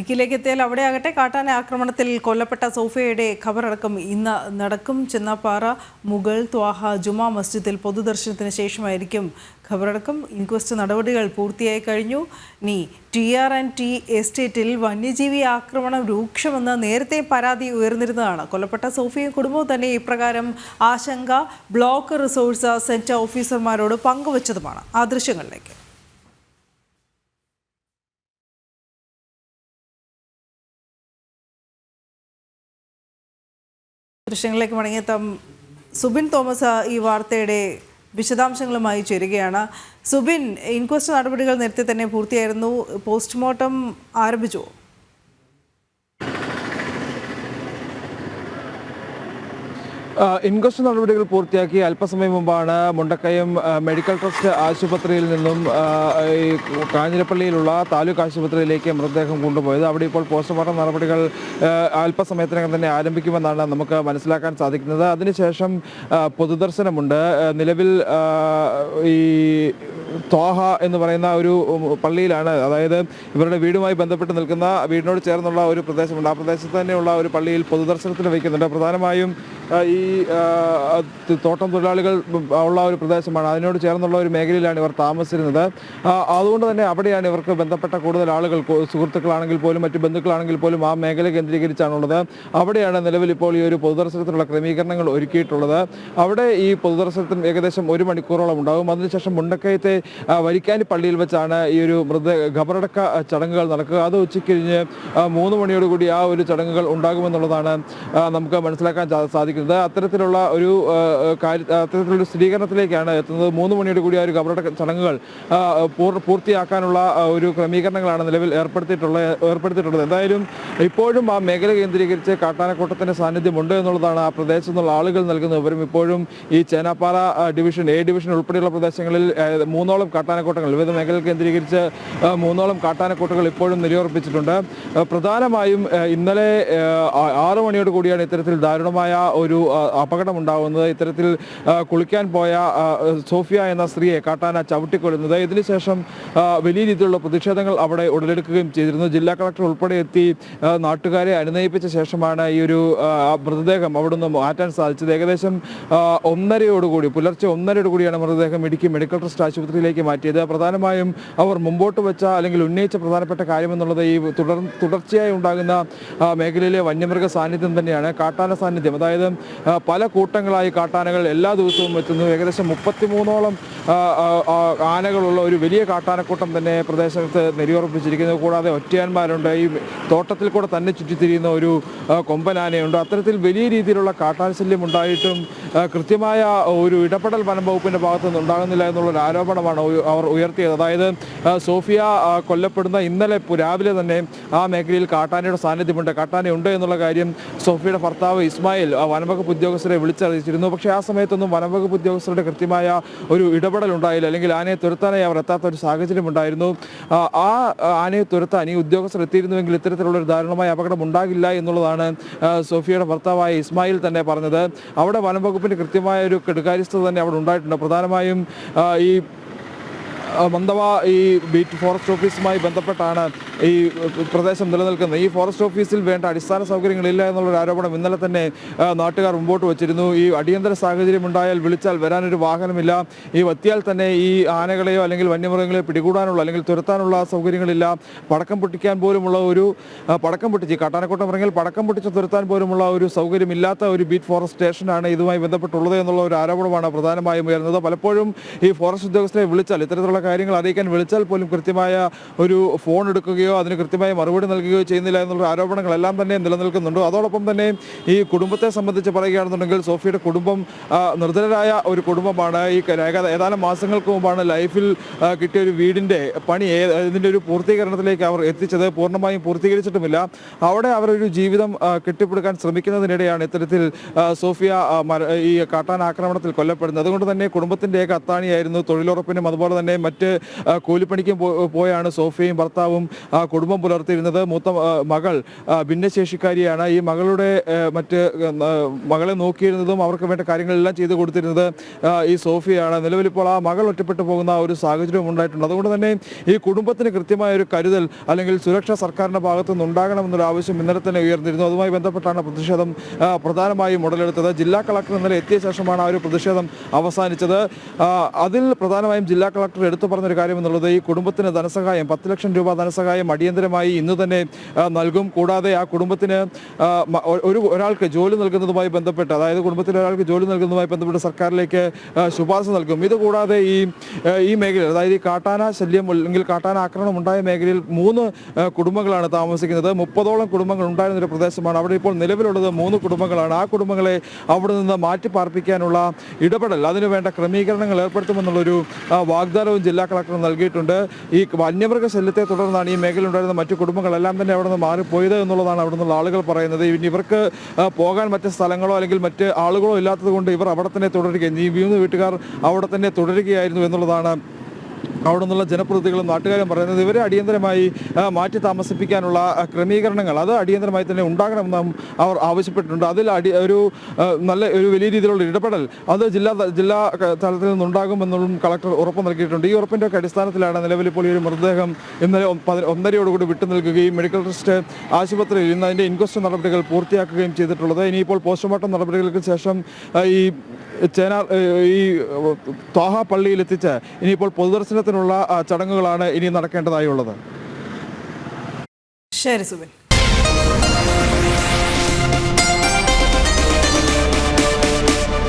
ഇടുക്കിയിലേക്ക് എത്തിയാൽ അവിടെ ആകട്ടെ. കാട്ടാന ആക്രമണത്തിൽ കൊല്ലപ്പെട്ട സോഫിയയുടെ ഖബറടക്കം ഇന്ന് നടക്കും. ചെന്നാപ്പാറ മുഗൾ ത്വാഹ ജുമാ മസ്ജിദിൽ പൊതുദർശനത്തിന് ശേഷമായിരിക്കും ഖബറടക്കം. ഇൻക്വസ്റ്റ് നടപടികൾ പൂർത്തിയായി കഴിഞ്ഞു. ഇനി ടി ആർ ആൻഡ് ടി എസ്റ്റേറ്റിൽ വന്യജീവി ആക്രമണം രൂക്ഷമെന്ന് നേരത്തെ പരാതി ഉയർന്നിരുന്നതാണ്. കൊല്ലപ്പെട്ട സോഫിയും കുടുംബവും തന്നെ ഇപ്രകാരം ആശങ്ക ബ്ലോക്ക് റിസോഴ്സ് സെന്റർ ഓഫീസർമാരോട് പങ്കുവച്ചതുമാണ്. ആ ദൃശ്യങ്ങളിലേക്ക്. ദൃശ്യങ്ങളിലേക്ക് മടങ്ങിയെത്താം. സുബിൻ തോമസ് ഈ വാർത്തയുടെ വിശദാംശങ്ങളുമായി ചേരുകയാണ്. സുബിൻ ഇൻക്വസ്റ്റ് നടപടികൾ നേരത്തെ തന്നെ പൂർത്തിയായിരുന്നു. പോസ്റ്റ്മോർട്ടം ആരംഭിച്ചു. ഇൻക്വസ്റ്റ് നടപടികൾ പൂർത്തിയാക്കി അല്പസമയം മുമ്പാണ് മുണ്ടക്കയം മെഡിക്കൽ ട്രസ്റ്റ് ആശുപത്രിയിൽ നിന്നും ഈ കാഞ്ഞിരപ്പള്ളിയിലുള്ള താലൂക്ക് ആശുപത്രിയിലേക്ക് മൃതദേഹം കൊണ്ടുപോയത്. അവിടെ ഇപ്പോൾ പോസ്റ്റ്മോർട്ടം നടപടികൾ അല്പസമയത്തിനകം തന്നെ ആരംഭിക്കുമെന്നാണ് നമുക്ക് മനസ്സിലാക്കാൻ സാധിക്കുന്നത്. അതിനുശേഷം പൊതുദർശനമുണ്ട്. നിലവിൽ ഈ ത്വാഹ എന്ന് പറയുന്ന ഒരു പള്ളിയിലാണ്. അതായത് ഇവരുടെ വീടുമായി ബന്ധപ്പെട്ട് നിൽക്കുന്ന വീടിനോട് ചേർന്നുള്ള ഒരു പ്രദേശമുണ്ട്. ആ പ്രദേശത്ത് തന്നെയുള്ള ഒരു പള്ളിയിൽ പൊതുദർശനത്തിന് വയ്ക്കുന്നുണ്ട്. പ്രധാനമായും ഈ തോട്ടം തൊഴിലാളികൾ ഉള്ള ഒരു പ്രദേശമാണ്. അതിനോട് ചേർന്നുള്ള ഒരു മേഖലയിലാണ് ഇവർ താമസിച്ചിരുന്നത്. അതുകൊണ്ട് തന്നെ അവിടെയാണ് ഇവർക്ക് ബന്ധപ്പെട്ട കൂടുതൽ ആളുകൾ സുഹൃത്തുക്കളാണെങ്കിൽ പോലും മറ്റ് ബന്ധുക്കളാണെങ്കിൽ പോലും ആ മേഖല കേന്ദ്രീകരിച്ചാണുള്ളത്. അവിടെയാണ് നിലവിൽ ഇപ്പോൾ ഈ ഒരു പൊതുദർശനത്തിനുള്ള ക്രമീകരണങ്ങൾ ഒരുക്കിയിട്ടുള്ളത്. അവിടെ ഈ പൊതുദർശനത്തിന് ഏകദേശം ഒരു മണിക്കൂറോളം ഉണ്ടാകും. അതിനുശേഷം മുണ്ടക്കയത്തെ വരിക്കാനി പള്ളിയിൽ വെച്ചാണ് ഈ ഒരു മൃത ഖബറടക്ക ചടങ്ങുകൾ നടക്കുക. അത് ഉച്ചക്കഴിഞ്ഞ് മൂന്ന് മണിയോടുകൂടി ആ ഒരു ചടങ്ങുകൾ ഉണ്ടാകുമെന്നുള്ളതാണ് നമുക്ക് മനസ്സിലാക്കാൻ സാധിക്കുന്നത്. അത്തരത്തിലുള്ള ഒരു കാര്യ അത്തരത്തിലുള്ള സ്ഥിരീകരണത്തിലേക്കാണ് എത്തുന്നത്. മൂന്ന് മണിയോട് കൂടി ആ ഒരു ഖബറടക്ക ചടങ്ങുകൾ പൂർത്തിയാക്കാനുള്ള ഒരു ക്രമീകരണങ്ങളാണ് നിലവിൽ ഏർപ്പെടുത്തിയിട്ടുള്ള ഏർപ്പെടുത്തിയിട്ടുള്ളത്. എന്തായാലും ഇപ്പോഴും ആ മേഖല കേന്ദ്രീകരിച്ച് കാട്ടാനക്കൂട്ടത്തിന്റെ സാന്നിധ്യമുണ്ട് എന്നുള്ളതാണ് ആ പ്രദേശത്തു നിന്നുള്ള ആളുകൾ നൽകുന്ന വിവരം. ഇപ്പോഴും ഈ ചേനാപ്പാറ ഡിവിഷൻ എ ഡിവിഷൻ ഉൾപ്പെടെയുള്ള പ്രദേശങ്ങളിൽ ആ, മൂന്നോളം കാട്ടാനക്കൂട്ടങ്ങൾ വിവിധ മേഖല കേന്ദ്രീകരിച്ച് മൂന്നോളം കാട്ടാനക്കൂട്ടങ്ങൾ ഇപ്പോഴും നിലയുറപ്പിച്ചിട്ടുണ്ട്. പ്രധാനമായും ഇന്നലെ ആറ് മണിയോട് കൂടിയാണ് ഇത്തരത്തിൽ ദാരുണമായ ഒരു അപകടം ഉണ്ടാകുന്നത് ഇത്തരത്തിൽ കുളിക്കാൻ പോയ സോഫിയ എന്ന സ്ത്രീയെ കാട്ടാന ചവിട്ടിക്കൊല്ലുന്നത്. ഇതിനുശേഷം വലിയ രീതിയിലുള്ള പ്രതിഷേധങ്ങൾ അവിടെ ഉടലെടുക്കുകയും ചെയ്തിരുന്നു. ജില്ലാ കളക്ടർ ഉൾപ്പെടെ എത്തി നാട്ടുകാരെ അനുനയിപ്പിച്ച ശേഷമാണ് ഈ ഒരു മൃതദേഹം അവിടെ നിന്ന് മാറ്റാൻ സാധിച്ചത്. ഏകദേശം ഒന്നരയോടുകൂടി പുലർച്ചെ ഒന്നരയോടുകൂടിയാണ് മൃതദേഹം ഇടുക്കി മെഡിക്കൽ ട്രസ്റ്റ് ആശുപത്രിയിലേക്ക് മാറ്റിയത്. പ്രധാനമായും അവർ മുമ്പോട്ട് വെച്ച അല്ലെങ്കിൽ ഉന്നയിച്ച പ്രധാനപ്പെട്ട കാര്യമെന്നുള്ളത് ഈ തുടർ തുടർച്ചയായി ഉണ്ടാകുന്ന മേഖലയിലെ വന്യമൃഗ സാന്നിധ്യം തന്നെയാണ്. കാട്ടാന സാന്നിധ്യം. അതായത് പല കൂട്ടങ്ങളായി കാട്ടാനകൾ എല്ലാ ദിവസവും എത്തുന്നു. ഏകദേശം മുപ്പത്തിമൂന്നോളം ആനകളുള്ള ഒരു വലിയ കാട്ടാനക്കൂട്ടം തന്നെ പ്രദേശത്ത് നിലയുറപ്പിച്ചിരിക്കുന്നു. കൂടാതെ ഒറ്റയാന്മാരുണ്ട്. ഈ തോട്ടത്തിൽ കൂടെ തന്നെ ചുറ്റിത്തിരിയുന്ന ഒരു കൊമ്പനാനയുണ്ട്. അത്തരത്തിൽ വലിയ രീതിയിലുള്ള കാട്ടാന ശല്യം ഉണ്ടായിട്ടും കൃത്യമായ ഒരു ഇടപെടൽ വനം വകുപ്പിന്റെ ഭാഗത്തു നിന്ന് ഉണ്ടാകുന്നില്ല എന്നുള്ളൊരു ആരോപണമാണ് അവർ ഉയർത്തിയത്. അതായത് സോഫിയ കൊല്ലപ്പെടുന്ന ഇന്നലെ രാവിലെ തന്നെ ആ മേഖലയിൽ കാട്ടാനയുടെ സാന്നിധ്യമുണ്ട്. കാട്ടാന ഉണ്ട് എന്നുള്ള കാര്യം സോഫിയയുടെ ഭർത്താവ് ഇസ്മായിൽ വനംവകുപ്പ് ഉദ്യോഗസ്ഥരെ വിളിച്ചറിയിച്ചിരുന്നു. പക്ഷേ ആ സമയത്തൊന്നും വനംവകുപ്പ് ഉദ്യോഗസ്ഥരുടെ കൃത്യമായ ഒരു ഇടപെടൽ ഉണ്ടായില്ല. അല്ലെങ്കിൽ ആനയെ തുരത്താനായി അവർ എത്താത്ത ഒരു സാഹചര്യം ഉണ്ടായിരുന്നു. ആ, ആനയെ തുരത്താൻ ഈ ഉദ്യോഗസ്ഥർ എത്തിയിരുന്നുവെങ്കിൽ ഇത്തരത്തിലുള്ള ഒരു ദാരുണമായ അപകടം ഉണ്ടാകില്ല എന്നുള്ളതാണ് സോഫിയയുടെ ഭർത്താവായ ഇസ്മായിൽ തന്നെ പറഞ്ഞത്. അവിടെ വനംവകുപ്പിന്റെ കൃത്യമായ ഒരു കെടുകാര്യസ്ഥത തന്നെ അവിടെ ഉണ്ടായിട്ടുണ്ട്. പ്രധാനമായും ഈ മന്ദവ ഈ ബീറ്റ് ഫോറസ്റ്റ് ഓഫീസുമായി ബന്ധപ്പെട്ടാണ് ഈ പ്രദേശം നിലനിൽക്കുന്നത്. ഈ ഫോറസ്റ്റ് ഓഫീസിൽ വേണ്ട അടിസ്ഥാന സൗകര്യങ്ങളില്ല എന്നുള്ളൊരു ആരോപണം ഇന്നലെ തന്നെ നാട്ടുകാർ മുമ്പോട്ട് വച്ചിരുന്നു. ഈ അടിയന്തര സാഹചര്യം ഉണ്ടായാൽ വിളിച്ചാൽ വരാനൊരു വാഹനമില്ല. ഈ വത്തിയാൽ തന്നെ ഈ ആനകളെയോ അല്ലെങ്കിൽ വന്യമൃഗങ്ങളെയോ പിടികൂടാനുള്ള അല്ലെങ്കിൽ തുരത്താനുള്ള സൗകര്യങ്ങളില്ല. പടക്കം പൊട്ടിക്കാൻ പോലുമുള്ള ഒരു പടക്കം പൊട്ടിച്ച് കാട്ടാനക്കോട്ടം പറഞ്ഞാൽ പടക്കം പൊട്ടിച്ച് തുരത്താൻ പോലുമുള്ള ഒരു സൗകര്യമില്ലാത്ത ഒരു ബീറ്റ് ഫോറസ്റ്റ് സ്റ്റേഷനാണ് ഇതുമായി ബന്ധപ്പെട്ടുള്ളത് എന്നുള്ള ഒരു ആരോപണമാണ് പ്രധാനമായും ഉയർന്നത്. പലപ്പോഴും ഈ ഫോറസ്റ്റ് ഉദ്യോഗസ്ഥരെ വിളിച്ചാൽ ഇത്തരത്തിലുള്ള കാര്യങ്ങൾ അറിയിക്കാൻ വിളിച്ചാൽ പോലും കൃത്യമായ ഒരു ഫോൺ എടുക്കുകയോ അതിന് കൃത്യമായ മറുപടി നൽകുകയോ ചെയ്യുന്നില്ല എന്നുള്ള ആരോപണങ്ങളെല്ലാം തന്നെ നിലനിൽക്കുന്നുണ്ട്. അതോടൊപ്പം തന്നെ ഈ കുടുംബത്തെ സംബന്ധിച്ച് പറയുകയാണെന്നുണ്ടെങ്കിൽ സോഫിയുടെ കുടുംബം നിർധനരായ ഒരു കുടുംബമാണ്. ഈ ഏതാനും മാസങ്ങൾക്ക് മുമ്പാണ് ലൈഫിൽ കിട്ടിയ ഒരു വീടിന്റെ പണി ഇതിന്റെ ഒരു പൂർത്തീകരണത്തിലേക്ക് അവർ എത്തിച്ചത്. പൂർണമായും പൂർത്തീകരിച്ചിട്ടുമില്ല. അവിടെ അവരൊരു ജീവിതം കെട്ടിപ്പിടുക്കാൻ ശ്രമിക്കുന്നതിനിടെയാണ് ഇത്തരത്തിൽ സോഫിയ ഈ കാട്ടാൻ ആക്രമണത്തിൽ കൊല്ലപ്പെടുന്നത്. അതുകൊണ്ട് തന്നെ കുടുംബത്തിന്റെ ഏക അത്താണിയായിരുന്നു തൊഴിലുറപ്പിനും അതുപോലെ തന്നെ മറ്റ് കൂലിപ്പണിക്കും പോയാണ് സോഫിയയും ഭർത്താവും കുടുംബം പുലർത്തിയിരുന്നത്. മൂത്ത മകൾ ഭിന്നശേഷിക്കാരിയാണ്. ഈ മകളുടെ മറ്റ് മകളെ നോക്കിയിരുന്നതും അവർക്ക് വേണ്ട കാര്യങ്ങളെല്ലാം ചെയ്തു കൊടുത്തിരുന്നത് ഈ സോഫിയാണ്. നിലവിലിപ്പോൾ ആ മകൾ ഒറ്റപ്പെട്ടു പോകുന്ന ഒരു സാഹചര്യം ഉണ്ടായിട്ടുണ്ട്. അതുകൊണ്ട് തന്നെ ഈ കുടുംബത്തിന് കൃത്യമായ ഒരു കരുതൽ അല്ലെങ്കിൽ സുരക്ഷ സർക്കാരിന്റെ ഭാഗത്തു നിന്നുണ്ടാകണമെന്നൊരു ആവശ്യം ഇന്നലെ തന്നെ ഉയർന്നിരുന്നു. അതുമായി ബന്ധപ്പെട്ടാണ് പ്രതിഷേധം പ്രധാനമായും ഉടലെടുത്തത്. ജില്ലാ കളക്ടർ ഇന്നലെ എത്തിയ ശേഷമാണ് ആ ഒരു പ്രതിഷേധം അവസാനിച്ചത്. അതിൽ പ്രധാനമായും ജില്ലാ കളക്ടർ എടുത്തു പറഞ്ഞൊരു കാര്യം എന്നുള്ളത് ഈ കുടുംബത്തിന് ധനസഹായം പത്ത് ലക്ഷം രൂപ ധനസഹായം അടിയന്തരമായി ഇന്ന് തന്നെ നൽകും. കൂടാതെ ആ കുടുംബത്തിന് ഒരു ഒരാൾക്ക് ജോലി നൽകുന്നതുമായി ബന്ധപ്പെട്ട് അതായത് കുടുംബത്തിൽ ഒരാൾക്ക് ജോലി നൽകുന്നതുമായി ബന്ധപ്പെട്ട് സർക്കാരിലേക്ക് ശുപാർശ നൽകും. ഇത് കൂടാതെ ഈ ഈ മേഖലയിൽ അതായത് ഈ കാട്ടാന ശല്യം അല്ലെങ്കിൽ കാട്ടാന ആക്രമണം ഉണ്ടായ മേഖലയിൽ മൂന്ന് കുടുംബങ്ങളാണ് താമസിക്കുന്നത്. മുപ്പതോളം കുടുംബങ്ങൾ ഉണ്ടായിരുന്ന ഒരു പ്രദേശമാണ്. അവിടെ ഇപ്പോൾ നിലവിലുള്ളത് മൂന്ന് കുടുംബങ്ങളാണ്. ആ കുടുംബങ്ങളെ അവിടെ നിന്ന് മാറ്റി പാർപ്പിക്കാനുള്ള ഇടപെടൽ അതിനുവേണ്ട ക്രമീകരണങ്ങൾ ഏർപ്പെടുത്തുമെന്നുള്ളൊരു വാഗ്ദാനവും ജില്ലാ കളക്ടർ നൽകിയിട്ടുണ്ട്. ഈ വന്യമൃഗ ശല്യത്തെ തുടർന്നാണ് ഈ മേഖലയിൽ ഉണ്ടായിരുന്ന മറ്റു കുടുംബങ്ങളെല്ലാം തന്നെ അവിടെ നിന്ന് മാറിപ്പോയത് എന്നുള്ളതാണ് അവിടെ നിന്നുള്ള ആളുകൾ പറയുന്നത്. ഇവർക്ക് പോകാൻ മറ്റ് സ്ഥലങ്ങളോ അല്ലെങ്കിൽ മറ്റ് ആളുകളോ ഇല്ലാത്തത് ഇവർ അവിടെ തന്നെ തുടരുകയും ഈ മൂന്ന് വീട്ടുകാർ അവിടെ തന്നെ തുടരുകയായിരുന്നു എന്നുള്ളതാണ് അവിടെ നിന്നുള്ള ജനപ്രതിനിധികളും നാട്ടുകാരും പറയുന്നത് ഇവരെ അടിയന്തരമായി മാറ്റി താമസിപ്പിക്കാനുള്ള ക്രമീകരണങ്ങൾ അത് അടിയന്തരമായി തന്നെ ഉണ്ടാകണമെന്നും അവർ ആവശ്യപ്പെട്ടിട്ടുണ്ട്. അതിൽ അടി ഒരു നല്ല ഒരു വലിയ രീതിയിലുള്ള ഇടപെടൽ അത് ജില്ലാ ജില്ലാ തലത്തിൽ നിന്നുണ്ടാകുമെന്നും കളക്ടർ ഉറപ്പ് നൽകിയിട്ടുണ്ട്. ഈ ഉറപ്പിന്റെ ഒക്കെ അടിസ്ഥാനത്തിലാണ് നിലവിൽ ഇപ്പോൾ ഈ ഒരു മൃതദേഹം ഇന്നലെ ഒന്നരയോടുകൂടി വിട്ടു നൽകുകയും മെഡിക്കൽ ട്രസ്റ്റ് ആശുപത്രിയിൽ ഇന്ന് അതിന്റെ ഇൻക്വസ്റ്റ് നടപടികൾ പൂർത്തിയാക്കുകയും ചെയ്തിട്ടുള്ളത്. ഇനിയിപ്പോൾ പോസ്റ്റ്മോർട്ടം നടപടികൾക്ക് ശേഷം ഈ ഏഹ് ഈ ത്വാഹ പള്ളിയിൽ എത്തിച്ച് ഇനിയിപ്പോൾ പൊതുദർശനത്തിനുള്ള ചടങ്ങുകളാണ് ഇനി നടക്കേണ്ടതായുള്ളത്. ശരി സുബിൻ.